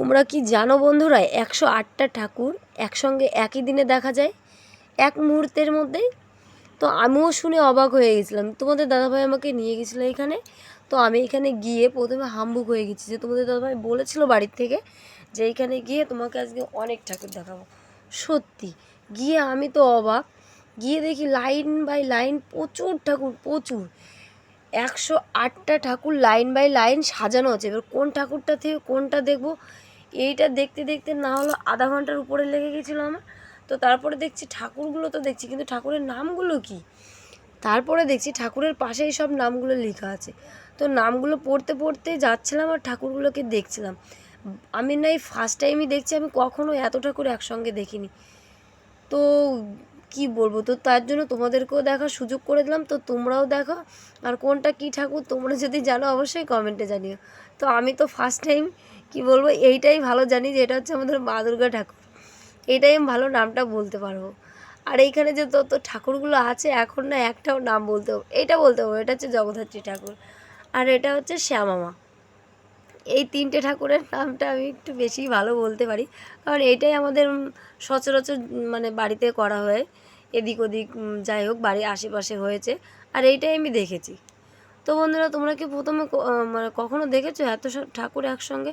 তোমরা কি জানো বন্ধুরা, একশো আটটা ঠাকুর একসঙ্গে একই দিনে দেখা যায়? এক মুহূর্তের মধ্যেই তো আমিও শুনে অবাক হয়ে গেছিলাম। তোমাদের দাদাভাই আমাকে নিয়ে গেছিল এখানে। তো আমি এখানে গিয়ে প্রথমে হাম্বুক হয়ে গেছি যে তোমাদের দাদাভাই বলেছিল বাড়ির থেকে যে এইখানে গিয়ে তোমাকে আজকে অনেক ঠাকুর দেখাবো। সত্যি, গিয়ে আমি তো অবাক। গিয়ে দেখি লাইন বাই লাইন প্রচুর ঠাকুর, প্রচুর। একশো আটটা ঠাকুর লাইন বাই লাইন সাজানো আছে। এবার কোন ঠাকুরটা থেকে কোনটা দেখব? এইটা দেখতে দেখতে না হলো আধা ঘণ্টার উপরে লেগে গেছিল আমার। তো তারপরে দেখছি ঠাকুরগুলো তো দেখছি, কিন্তু ঠাকুরের নামগুলো কি? তারপরে দেখছি ঠাকুরের পাশেই সব নামগুলো লেখা আছে। তো নামগুলো পড়তে পড়তে যাচ্ছিলাম আর ঠাকুরগুলোকে দেখছিলাম। আমি না এই ফার্স্ট টাইমই দেখছি, আমি কখনো এত ঠাকুর একসঙ্গে দেখিনি। তো কি বলব, তো তার জন্য তোমাদেরকেও দেখার সুযোগ করে দিলাম, তো তোমরাও দেখো আর কোনটা কী ঠাকুর, তোমরা যদি জানো অবশ্যই কমেন্টে জানিও। তো আমি তো ফার্স্ট টাইম কি বলব, এইটাই ভালো জানি যে এটা হচ্ছে আমাদের মা দুর্গা ঠাকুর। এইটাই আমি ভালো নামটা বলতে পারব। আর এইখানে যে তত ঠাকুরগুলো আছে, এখন না একটাও নাম বলতে হবে এইটা বলতে হবে, এটা হচ্ছে জগদ্ধাত্রী ঠাকুর। আর এটা হচ্ছে শ্যামামা এই তিনটে ঠাকুরের নামটা আমি একটু বেশি ভালো বলতে পারি, কারণ এইটাই আমাদের সচরাচর মানে বাড়িতে করা হয়। এদিক ওদিক যাই হোক, বাড়ির আশেপাশে হয়েছে। আর এইটাই আমি দেখেছি। তো বন্ধুরা, তোমরা কি প্রথমে মানে কখনো দেখেছ এত সব ঠাকুর একসঙ্গে?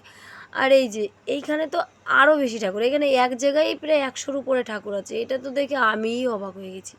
আর এই যে, এইখানে তো আরও বেশি ঠাকুর। এখানে এক জায়গায় প্রায় একশোর উপরে ঠাকুর আছে। এটা তো দেখে আমিই অবাক হয়ে গেছি।